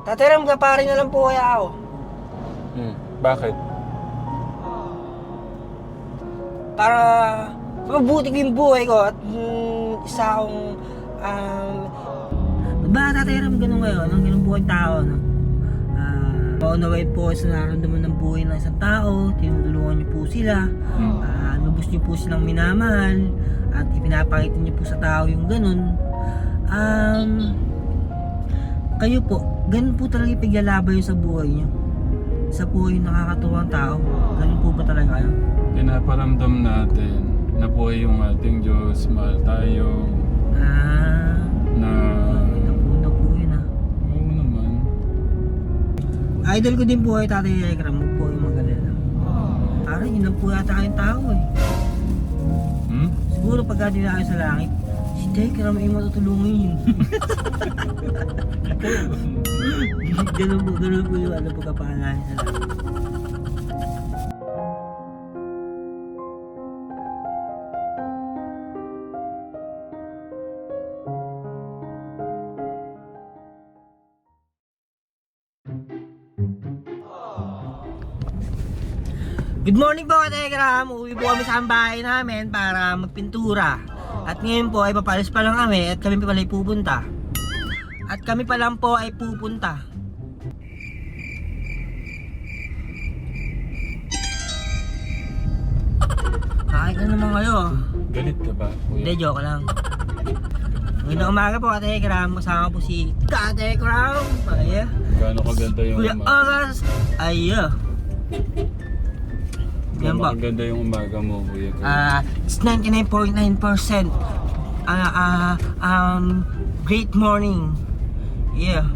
Tatay Ram, kapare na lang po kaya ako. Hmm. Bakit? Para mabuti ko yung buhay ko at mm, isa akong um, ba Tatay Ram, ganun ngayon, ang ganun buhay tao, no? Ah, maunaway po sa nararamdaman ng buhay ng isang tao, tinutulungan niyo po sila, Hmm. Ah, lubos niyo po silang minamahal at ipinapakita niyo po sa tao yung ganun. Um, kayo po, ganun po talaga ipiglalaban yung sa buhay niyo. Isa po yung nakakatuwang tao. Ganun po ba talaga kayo? Pinaparamdam natin na buhay yung ating Diyos, mahal tayo, Ah, na... ito po yun ah. Oo naman. Idol ko din po ay Tatay Ekram. Huwag po yung magalala. Parang yun lang po yata kayong tao eh. Hmm? Siguro pagka dinaayo sa langit, si Tekram ay matutulungin. ganun po, ganun po yung ano langit. Good morning po Telegram! Uwi po kami sa bahay namin para magpintura. At ngayon po ay papalis pa lang kami at kami pa pala ay pupunta. At kami pa lang po ay pupunta. Kahit na naman kayo. Galit ka ba, Hindi, joke lang. Ngayon umaga po Telegram, kasama po si Telegram. Ay, Gaano kaganda yung Kuya umaga? Aras. Ay, Yan Gaano ba? kaganda yung umaga mo, kuya? Ah, it's 99.9% ah ah um great morning. Yeah.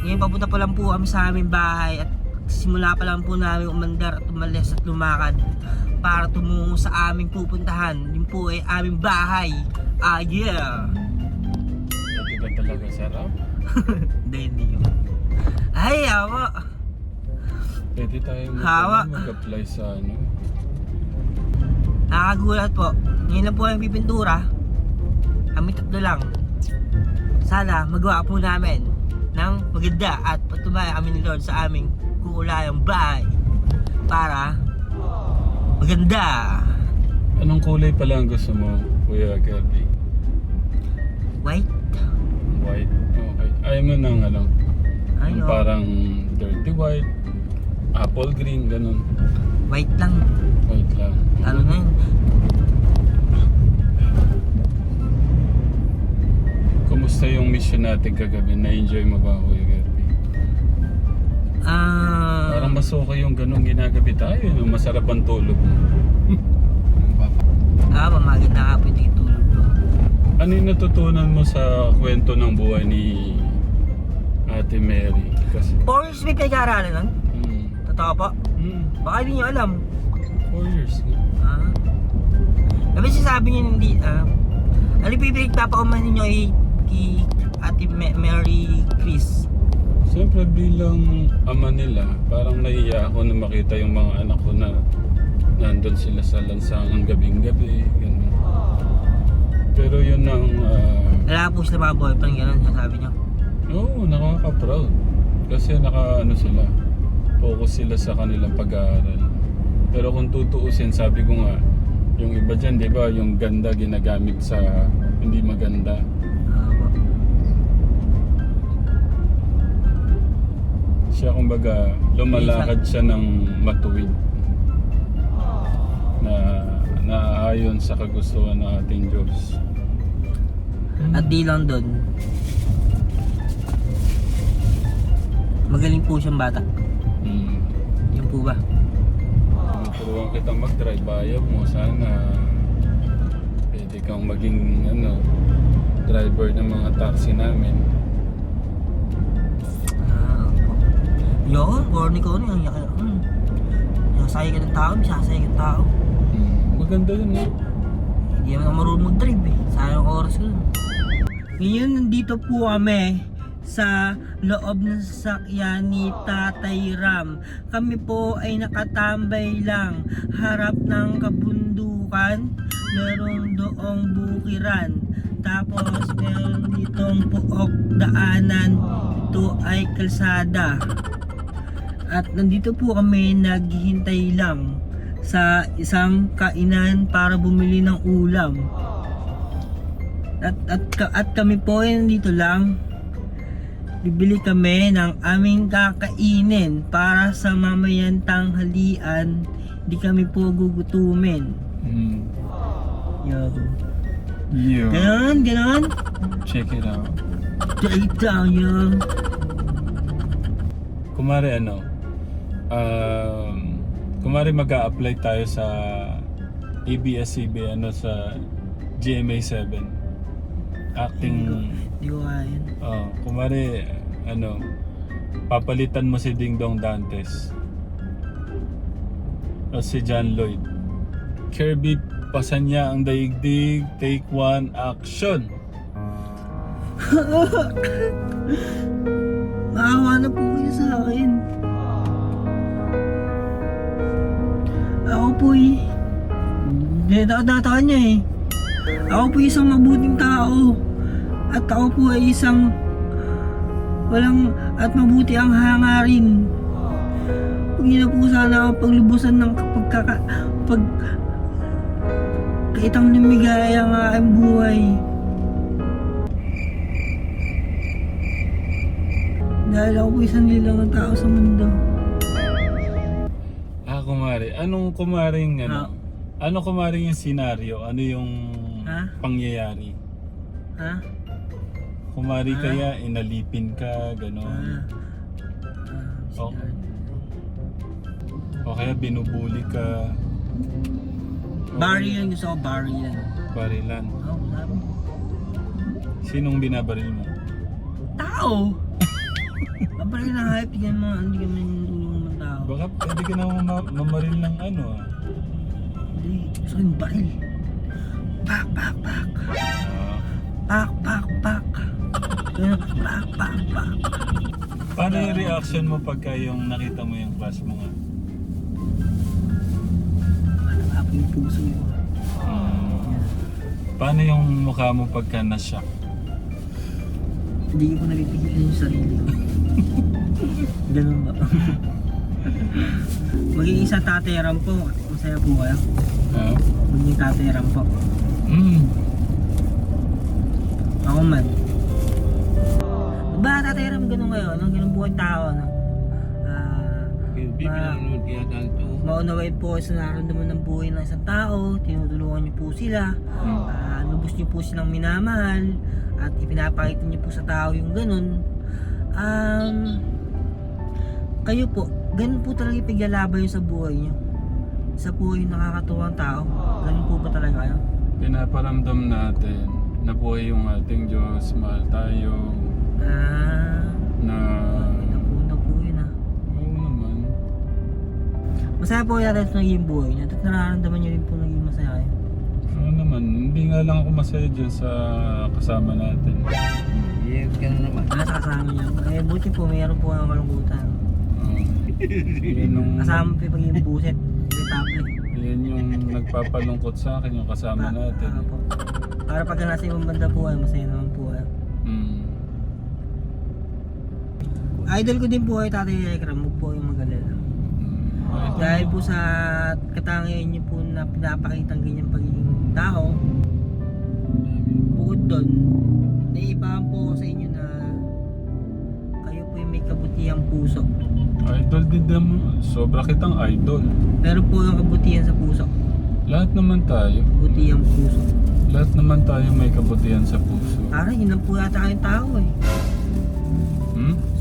Ngayon papunta pa lang po kami sa aming bahay at simula pa lang po namin umandar at umalis at lumakad para tumungo sa aming pupuntahan. Yun po ay aming bahay. Ah, yeah. Hindi ka talaga sarap. Hindi, hindi yun. Ay, awa. Pwede tayo mag- Hawa. mag-apply sa ano. Nakakagulat po. Ngayon lang po ang pipintura. Kami tatlo lang. Sana magawa po namin ng maganda at patumaya kami ni Lord sa aming kuulayang bahay para maganda. Anong kulay pala ang gusto mo, Kuya Kirby? White? White? Okay. Ayaw mo ng ano? Yung Ayaw. parang dirty white, apple green, ganun. White lang. White lang. Ano na yun? Kumusta yung mission natin kagabi? Na-enjoy mo ba, Kuya Kirby? Ah... Parang mas okay yung ganun ginagabi tayo. No? Masarap ang tulog mo. ah, mamagin na nga po yung tulog ko. Ano yung natutunan mo sa kwento ng buhay ni Ate Mary? Kasi, Four years may pinag-aaralan nun? Po? hmm, Baka hindi nyo alam. four years nga. Ah. Sabi sabi niya hindi, ah, ano yung pinagpapauman ninyo ay kay Ate Ma- Mary Chris? Siyempre bilang ama nila, parang nahiya ako na makita yung mga anak ko na nandun sila sa lansangan gabing-gabi, ganun. Pero yun ang, ah, Wala po sila mga boyfriend, gano'n sabi niyo. oo, nakaka-proud. Kasi naka, ano sila, focus sila sa kanilang pag-aaral. Pero kung tutuusin, sabi ko nga, yung iba dyan, di ba, yung ganda ginagamit sa hindi maganda. Siya kumbaga lumalakad siya ng matuwid na naaayon sa kagustuhan ng ating Diyos. At di lang doon. Magaling po siyang bata. Hmm. Yun po ba? Tinuturuan kita mag-drive, ayaw mo sana pwede kang maging ano, driver ng mga taxi namin. Ah, opo. Yun, corny ko ano, yung yaka. Hmm. Sasaya ka ng tao, may sasaya ka ng tao. Hmm. Maganda yun eh. Hindi naman ako marunong mag-drive eh. Sayang ang oras ko dun. Ngayon, nandito po kami sa loob ng sasakyan ni Tatay Ram. Kami po ay nakatambay lang harap ng kabundukan. Merong doong bukiran. Tapos meron ditong puok daanan. Ito ay kalsada. At nandito po kami naghihintay lang sa isang kainan para bumili ng ulam. At, at, at kami po ay nandito lang. Bibili kami ng aming kakainin para sa mamayang tanghalian. Hindi kami po gugutumin. Mm. Yo. Yeah. Ganon, ganon. Check it out. Take down, yo. Kumari ano, um, kumari mag apply tayo sa ABS-CBN ano sa GMA 7. Acting, Hindi ko oh, kumari ano, papalitan mo si Ding Dong Dantes. O si John Lloyd. Kirby, pasan niya ang daigdig, take one, action! Maawa na po kayo sa akin. Ako po eh. Hindi, dapat niya eh. Ako po isang mabuting tao. At ako po ay isang walang at mabuti ang hangarin. Huwag niyo na po sana ako paglubusan ng pagkaka... pag... kaitang lumigaya ang aking buhay. Dahil ako po isang lilang tao sa mundo. Ah, kumari. Anong kumaring ano? Ano kumaring yung senaryo? Ano yung Ha? pangyayari? Ha? Kumari Ah. kaya inalipin ka, Ah. gano'n. Ah, Oh. sige. O kaya binubuli ka. Barry yan gusto ko, Barry yan. Barilan. Oh, mo. Sinong binabaril mo? Tao! Mabaril na hype, yan mga hindi kami tulungan ng tao. Baka pwede ka na mama- mamaril ng ano ah. Hindi, gusto ko yung baril. Pak, pak, pak. Ah, Pak, pak, pak. Pak. paano yung reaction mo pagka yung nakita mo yung class mo nga? Ano po yung puso mo? Hmm. Paano yung mukha mo pagka na-shock? Hindi ko napipigilan yung sarili ko. Ganun ba? Magiging isa tateram po. Masaya po kayo. Ah? Magiging tateram po. Mm. Ako man. Ba, tateram ganun kayo. Anong ganun yung tao, no? Ah, ma- maunawain po sa nararamdaman ng buhay ng isang tao. Tinutulungan niyo po sila. Ah, lubos niyo po silang minamahal. At ipinapakita niyo po sa tao yung ganun. Um, kayo po, ganun po talaga ipiglalaban yung sa buhay niyo. Isa po yung nakakatuwang tao. Ganun po ba talaga kayo? Pinaparamdam natin na buhay yung ating Diyos, mahal tayo, Ah, na... ito po yun ah. Oo naman. Masaya po yata ito naging buhay niya. At nararamdaman niyo rin po naging masaya kayo. Oo naman. Hindi nga lang ako masaya dyan sa kasama natin. Yeah, ganun naman. Wala sa kasama niya. Eh, buti po, mayroon po ang kalungkutan. Oo. Yun yung, Kasama po yung pagiging buset. Irritable. yun yung nagpapalungkot sa akin, yung kasama natin. Ah, po. Para pag nasa ibang banda po ay masaya naman Idol ko din po ay Tatay Ekram. Huwag po yung magalala. Ito. Dahil po sa katangian niyo po na pinapakita ang ganyang pagiging tao, bukod doon, naiibahan po sa inyo na kayo po yung may kabutihang puso. Idol din naman. Sobra kitang idol. Pero po yung kabutihan sa puso. Lahat naman tayo. Kabutihang puso. Lahat naman tayo may kabutihan sa puso. Parang yun lang po yata kayong tao eh.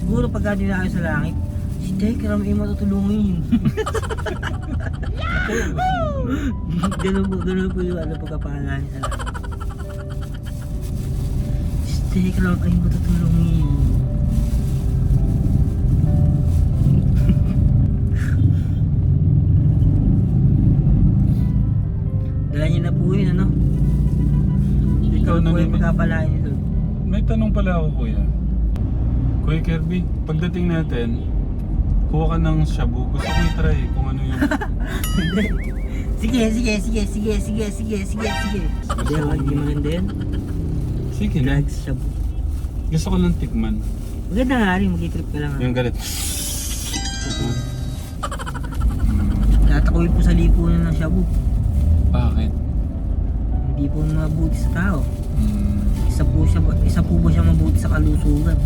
Siguro pagka dinaayo sa langit, si Tekram ay matutulungin. ganun po, ganun po yung ano pagkapangalan sa langit. Si Tekram ay matutulungin. Dala niyo na po yun, ano? Ikaw na po yung pagkapalain. May tanong pala ako kuya. Kuya Kirby, pagdating natin, kuha ka ng shabu. Gusto ko i-try kung ano yung... sige, sige, sige, sige, sige, sige, sige, sige. Hindi, wag di maganda yun. Sige na. Drugs siya. Gusto ko lang tikman. Maganda nga rin, mag-trip ka lang. Yung galit. Tatakuin po sa lipunan ng shabu. Bakit? Hindi po mabuti sa tao. Mm. Isa po siya, isa po ba siya mabuti sa kalusugan?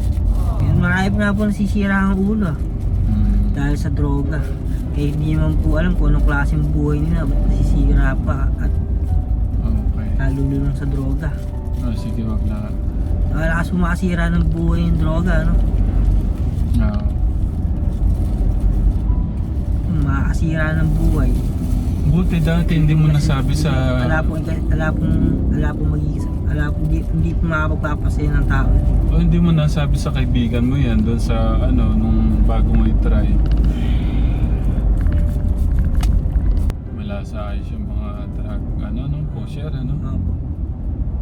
Yun, marami po nga po nasisira ang ulo ah, Mm. dahil sa droga. Kaya hindi naman po alam kung anong klaseng buhay nila, ba't nasisira pa at Okay. nalulunong sa droga. Oh, sige, wag na. Wala kasi sumakasira ng buhay yung droga, ano? Ah. Makakasira ng buhay. Buti dati hindi mo nasabi sa... Wala po, wala pong, wala pong magiging, wala hindi, hindi makapagpapasaya ng tao. O hindi mo nasabi sa kaibigan mo yan doon sa ano nung bago mo i-try. Wala sa ayos yung mga drug ano no pusher ano Opo.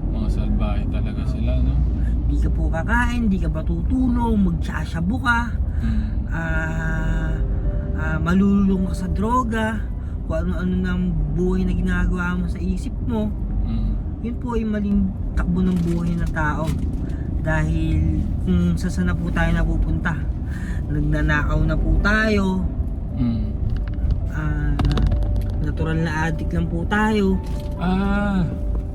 mga salbahe talaga sila no. Hindi ka po kakain, hindi ka matutulog, magsasabo ka, Mm. ah, ah, malulung ka sa droga, kung ano-ano ng buhay na ginagawa mo sa isip mo. Yun po ay maling takbo ng buhay ng tao. Dahil kung sa saan na po tayo napupunta, nagnanakaw na po tayo, Mm. ah, natural na addict lang po tayo, Ah.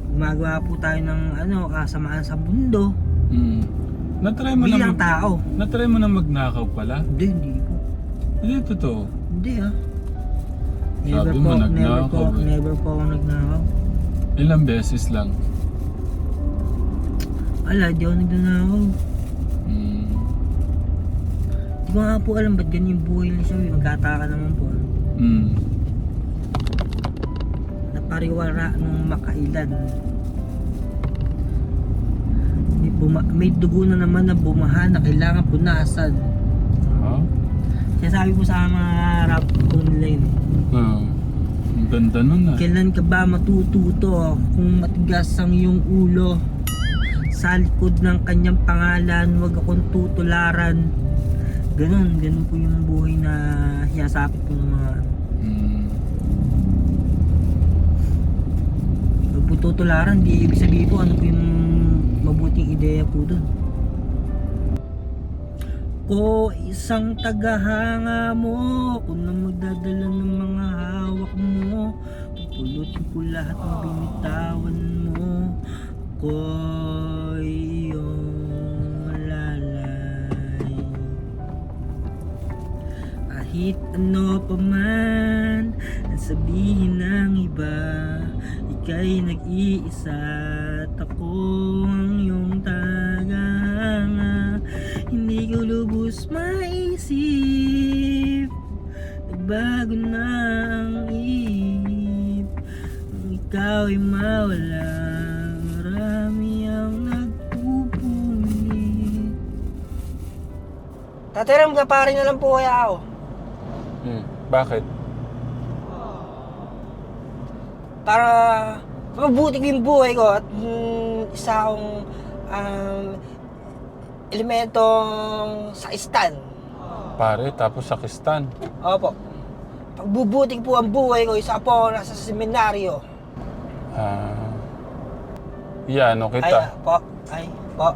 gumagawa po tayo ng ano, kasamaan sa mundo, Mm. Natry mo na bilang mag, tao. natry mo na magnakaw pala. Hindi, hindi po. Hindi totoo. Hindi ah. Sabi Never mo, po, never nagnakaw po, eh. never po ako nagnakaw. Ilang beses lang. Ala, di ako nagnakaw. Mm. Di ko nga po alam ba't ganyan yung buhay ni Sawi. Magkataka naman po. Mm. Napariwara nung makailan. May, buma- may dugo na naman na bumaha na kailangan punasan. Ha? Kaya sabi po sa mga rap ko nila yun. Ganda nun ah. Kailan ka ba matututo kung matigas ang iyong ulo? Sa likod ng kanyang pangalan, huwag akong tutularan. Ganon, ganon po yung buhay na sinasabi po ng mga Mm. Huwag po tutularan, di ibig sabihin po ano po yung mabuting ideya po dun. Ko isang tagahanga mo Kung na magdadala ng mga hawak mo Pupulutin ko lahat ng binitawan mo. Ko iyong lalay. Kahit ano pa man Ang sabihin ng iba Ika'y nag-iisa At ako ang iyong tagahanga Hindi ko lubos maisip Nagbago na ang isip Kung ikaw ay mawala Marami ang nagpupulit Tatiram ka pare na lang po kaya ako Mm. Bakit? para mabuti ko yung buhay ko at mm, isa akong um, elementong sakistan. Pare, tapos Sakistan. Opo. Pagbubuti ko po ang buhay ko, isa po ako nasa seminaryo. Ah. Yan, ano Ay, kita? po. Ay, po.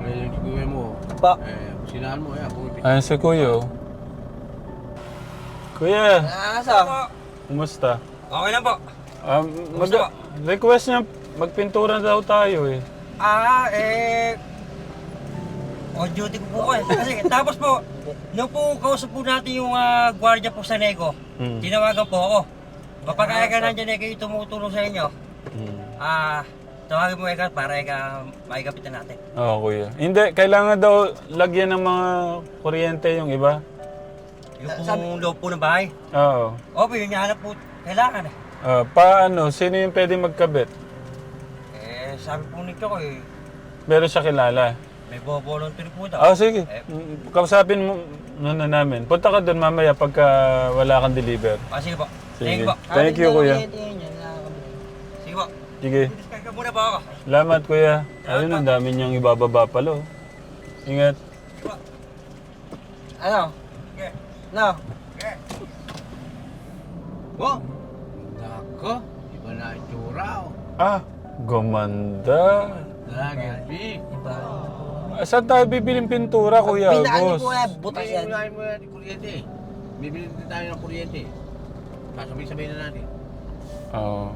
Ngayon yung kuya mo. Po. Eh, sinahan mo yan. Kung Ayan si Kuya. oh. Kuya, Nasa? kumusta? Okay lang po. Um, mag- Kumusta? request niya, magpintura daw tayo eh. Ah, eh... On duty ko po ko eh. Kasi tapos po, nung po kausap po natin yung uh, gwardiya po sa Nego, Hmm. tinawagan po ako. Kapag kaya ka nandiyan Nego yung tumutulong sa inyo, Hmm. ah, tawagin mo ikaw para ikaw maikapitan natin. Oo, Kuya. Hindi, kailangan daw lagyan ng mga kuryente yung iba. Yung pong loob po ng bahay. Oo. Opo, yun yung hanap po kailangan eh. Ah, paano? Sino yung pwede magkabit? Eh, sabi po nito ko eh, Meron siya kilala. May volunteer po daw. Ah, sige. Mm, Kausapin mo na namin. Punta ka doon mamaya pagka wala kang deliver. Ah, sige po. Sige. Thank you po. Thank you, kuya. Sige po. Sige. Discard ka muna po ako. Salamat, kuya. Ayun, ang dami niyang ibababa pala. oh. Ingat. Ano? Okay. No? Oh! Nako! Iba na ang tsura. oh. Ah, gumanda. Lagi, B. Iba. Ah, Saan tayo bibiling pintura, Kuya Pinaan niyo Agos? po yan, butas yan. Unahin mo yan, kuryente eh. Bibili din tayo ng kuryente. Kasabay-sabay na natin. Oo.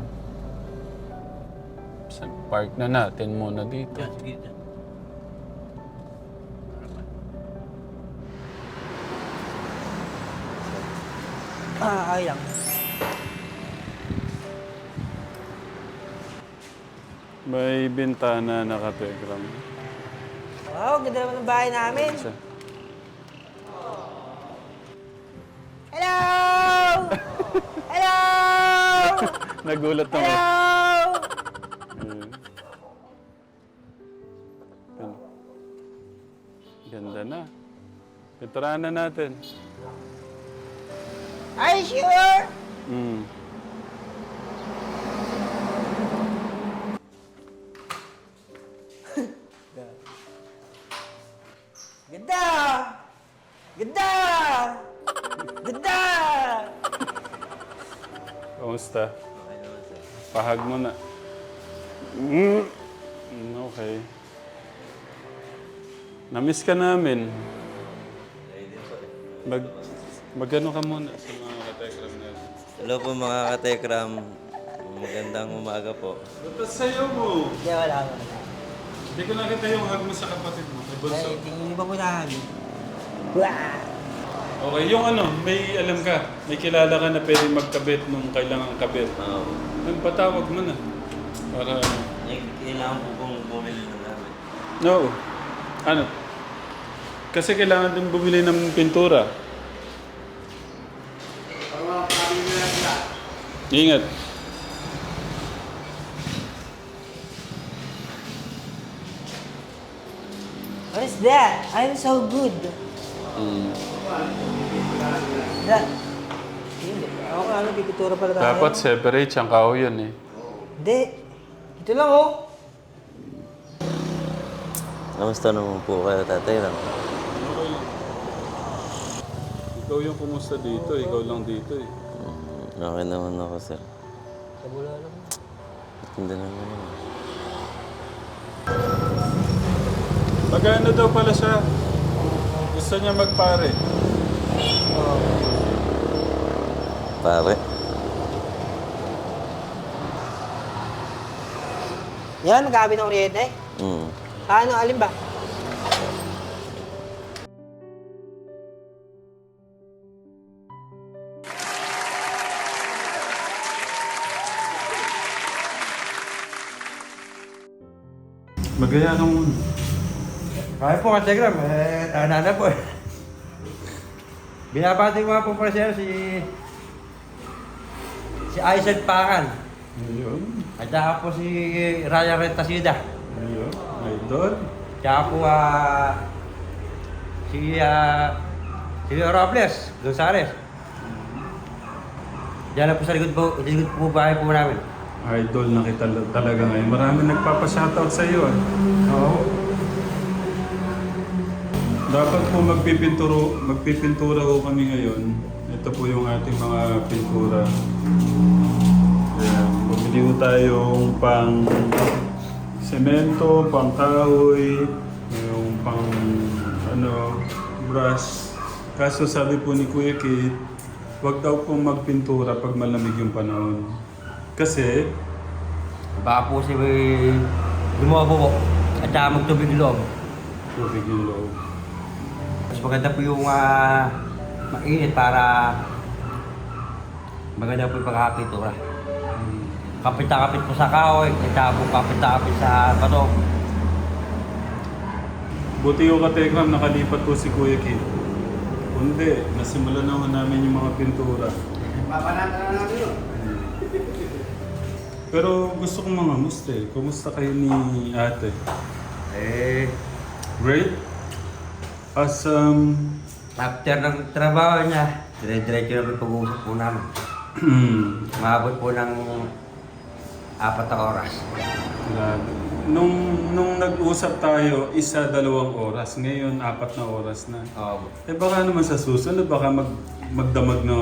Sa park na natin muna dito. Yan, sige dyan. Ah, ayang. May bintana naka-telegram. Wow, ganda naman ng bahay namin. Isa. Hello! Hello! Nagulat naman. Hello! Ano? Ganda na. Pinturahan na natin. Are you sure? Mm. Ganda! Ganda! Ganda! Kamusta? Pahag mo na. Mm. Mm, Okay. Namiss ka namin. Mag, magano ka muna sa mga katekram natin. Hello po mga katekram. Magandang umaga po. Ba't sa'yo mo? Hindi, wala ko. Hindi ko nakita yung hug mo sa kapatid mo. Kay Bunso. Ay, tingin ba po namin? Wah! Okay, yung ano, may alam ka, may kilala ka na pwede magkabit nung kailangan kabit. Uh, Nagpatawag mo na. Para, kailangan po pong bumili ng namin. no. Ano? Kasi kailangan din bumili ng pintura. Ingat. Is that? I'm so good. Mm. That? Hindi. Ako nga, ano, pipitura pala tayo. Dapat separate siyang kao yun eh. Hindi. Ito lang, oh. Kamusta naman po kayo tatay lang? Ikaw yung kumusta dito, ikaw lang dito eh. Mm, Okay naman ako sir. Kabula lang. Ba't hindi naman yun? Magano daw pala siya. Gusto niya magpare. Pare. Yan, magkabi ng kuryente. Mm. Ano, alin ba? Magaya ka muna. Kaya po Telegram, eh, tahanan po eh. Binabati ko nga po pala siya si... Si Aisel Pangan. Ayun. At saka po si Raya Rentasida. Ayun. Idol. Tsaka po ah... si... ah... si Robles, Gonzales. Diyan na po sa likod po, sa likod po bahay po namin. Idol na kita talaga ngayon. Marami nagpapa-shoutout sa iyo. ah. Oo. Dapat po magpipinturo, magpipintura ko kami ngayon. Ito po yung ating mga pintura. Ayan. Bumili ko tayong pang semento, pang kahoy, yung pang ano, brush. Kaso sabi po ni Kuya Kate, huwag daw pong magpintura pag malamig yung panahon. Kasi, Baka po si... Lumobo po. At saka magtubig loob. tubig yung loob. Mas maganda po yung ah, mainit para maganda po yung pagkakapitura. Kapit na kapit po sa kahoy, saka po kapit na kapit sa bato. Buti yung katekram, nakalipat po si Kuya Kid. Kundi, nasimulan na ho namin yung mga pintura. Papanatan na namin yun. Pero gusto kong mga musta eh. Kumusta kayo ni ate? Eh, Great? Um... after ng trabaho niya, dire-diretso na pag-uusap po namin. Maabot po ng apat na oras. grabe. nung, nung nag-usap tayo, isa, dalawang oras. Ngayon, apat na oras na. Oo. Eh baka naman sa susunod, baka mag, magdamag na...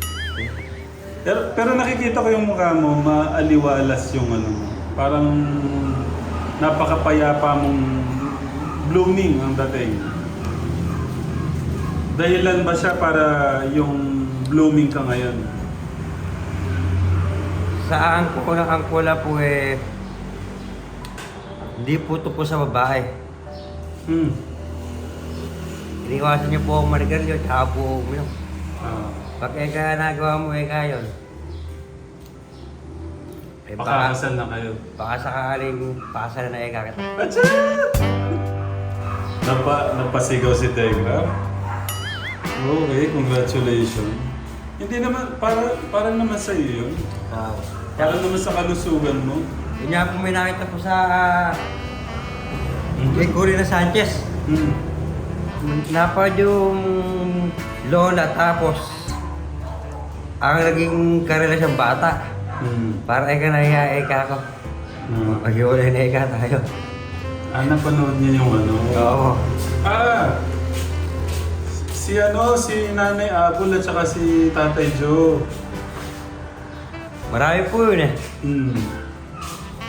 pero, pero nakikita ko yung mukha mo, maaliwalas yung ano mo. Parang napakapayapa mong blooming ang dating. Dahilan ba siya para yung blooming ka ngayon? Sa ang kulang ang kula po eh, hindi po ito po sa babae. Hmm. Iniwasan niyo po ang marigaryo, tsaka po uminom. Ah. Pag eka nagawa mo eka yun, eh baka, pakakasal na kayo. baka sakaling pakasal na eka kita. Atcha! Napa, napasigaw si Tegra. Okay, congratulations. Hindi naman, para, para naman sa iyo yun. Uh, Para naman sa kalusugan mo. yun nga po may nakita po sa kay Corina Sanchez. Hmm. Napad yung lola tapos ang naging karelasyon bata. Hmm. Para eka na iya eka ko. Hmm. Maghiwalay na eka tayo. Ah, napanood niya yung ano? Oo. Ah! Si ano, si Nanay Apple at saka si Tatay Joe. Marami po yun eh. Hmm.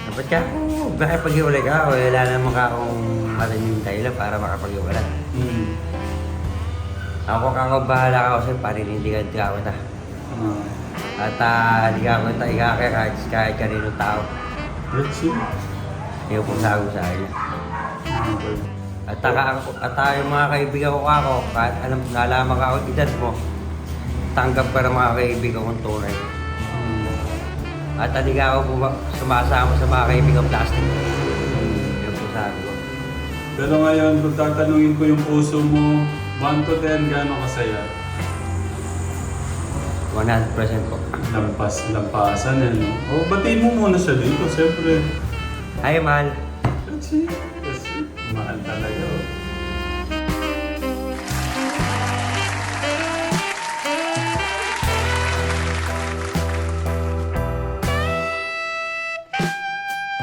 Dapat ka, oh, bakit paghiwalay ka? Wala naman ka akong maraming dahilan para makapaghiwalay. Hmm. Ako kako bahala ka kasi paninindigan ka ako ta. Ah. At uh, hindi ka ako ta ikakaya kahit, kahit kaninong tao. Let's see. Hindi ko pong sago sa akin. At taka ako, at yung mga kaibigan ko ako, kahit alam, nalaman ka ako edad mo, tanggap ka ng mga kaibigan kong tunay. Hmm. At ka ako buma- sumasama sa mga kaibigan plastic. Yun po sabi ko. Pero ngayon, kung tatanungin ko yung puso mo, 1 to 10, gaano kasaya? 100% po. Lampas, lampasan eh, no? O, batiin mo muna siya dito, siyempre. Hi, Mal. See.